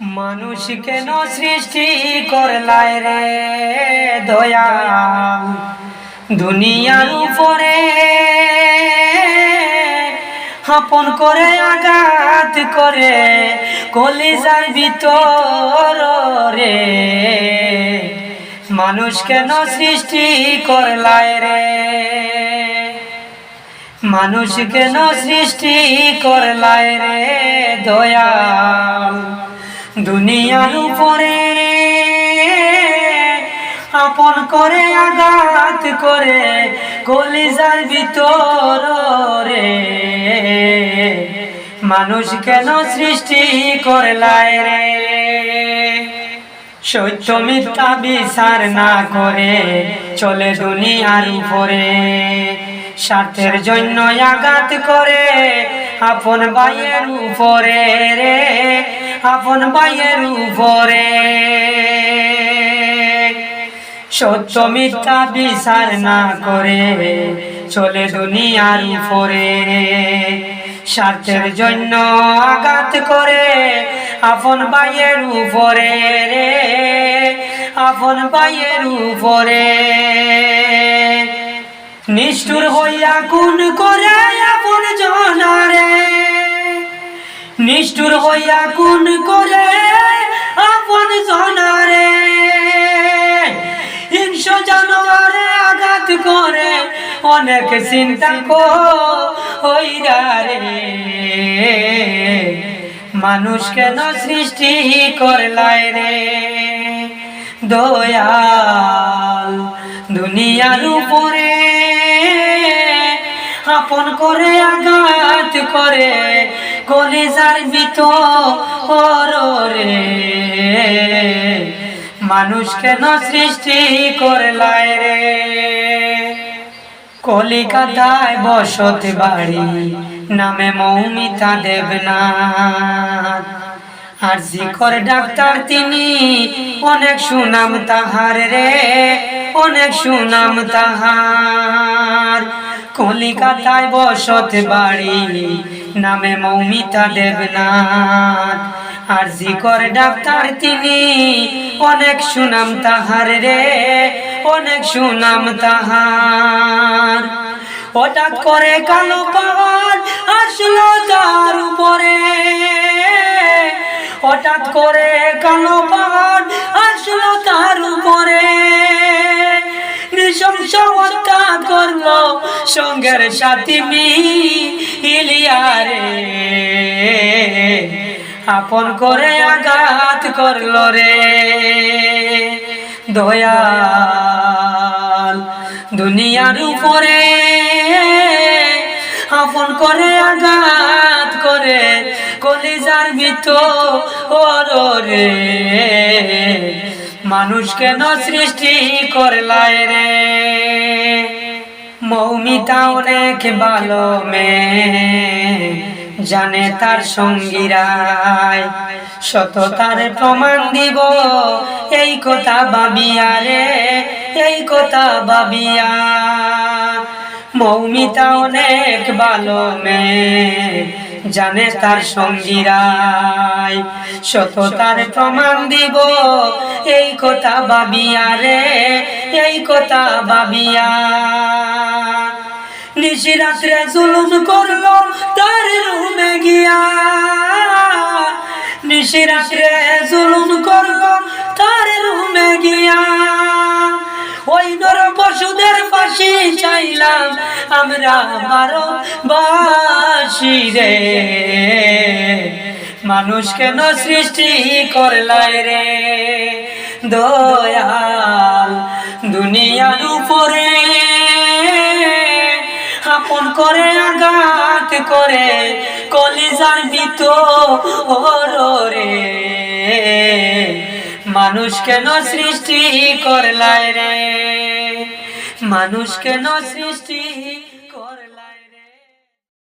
মানুষ কেন সৃষ্টি করলায় রে দয়া দুনিয়ার উপরে আপন করে আঘাত করে কলিজার ভিতর রে। মানুষ কেন সৃষ্টি করলায় রে? মানুষ কেন সৃষ্টি করলায় রে? দয়াল? দুনিয়ার উপরে আপন করে আঘাত করে কলিজার ভিতর রে। মানুষ কেন সৃষ্টি করলায় রে? সত্য মিথ্যা বিচার না করে চলে দুনিয়ার উপরে। স্বার্থের জন্য আঘাত করে আপন ভাইয়ের উপরে রে। আপন ভাইয়ের উপরে। সত্য মিথ্যা বিচার না করে চলে দুনিয়ার উপরে। স্বার্থের জন্য আঘাত করে আপন ভাইয়ের উপরে রে। আপন ভাইয়ের উপরে। নিষ্ঠুর হইয়া কোন করে আপন জনারে। নিষ্ঠুর হইয়া কোন করে আপন জনারে। হিংস জানোয়ারে আঘাত করে অনেক চিন্তা কইরা রে। মানুষ কেন সৃষ্টি করলায় রে? দয়াল দুনিয়ার উপরে আপন করে আঘাত করে কলিজার ভিতর রে। মানুষ কেন সৃষ্টি করলায় রে? কলিকাতায় বসত বাড়ি নামে মৌমিতা দেবনাথ। আর জিকর ডাক্তার তিনি অনেক সুনাম তাহার রে, অনেক সুনাম তাহার। কলিকাতায় বসত বাড়ি, নামে মৌমিতা দেবনাথ। আর জিকর ডাক্তার তিনি, অনেক সুনাম তাহার রে, অনেক সুনাম তাহার। হঠাৎ করে কালো পাহাড় আসলো তার উপরে। হঠাৎ করে কালো পাহাড় আসলো তার উপরে। নৃশংস হত্যা করল সঙ্গের সাথী মিলিয়ারে আপন করে আঘাত করল রে। দয়াল, দুনিয়ার উপরে আপন করে আঘাত করে, কলিজার ভিতর রে মানুষ কেন সৃষ্টি করলায় রে। মৌমিতা অনেক ভালো মেয়ে। জানে তার সঙ্গীরাই সততার প্রমাণ দিব। এই কথা ভাবিয়া রে, এই কথা ভাবিয়া। মৌমিতা অনেক ভালো মেয়ে। জানে তার সঙ্গীরাই। সততার প্রমাণ দিব। এই কথা ভাবিয়া রে, এই কথা ভাবিয়া। নিশি রাত্রে জুলুম করল তার রুমে গিয়া। নিশি রাত্রে জুলুম করল তার রুমে গিয়া। পশুদের ফাঁসি চাইলাম, আমরা বারো বাসি রে। মানুষ কেন সৃষ্টি করলায় রে? দয়াল দুনিয়ার উপরে আপন করে আঘাত করে, কলিজার ভিতর রে মানুষ কেন সৃষ্টি করলায় রে? মানুষ কেন সৃষ্টি?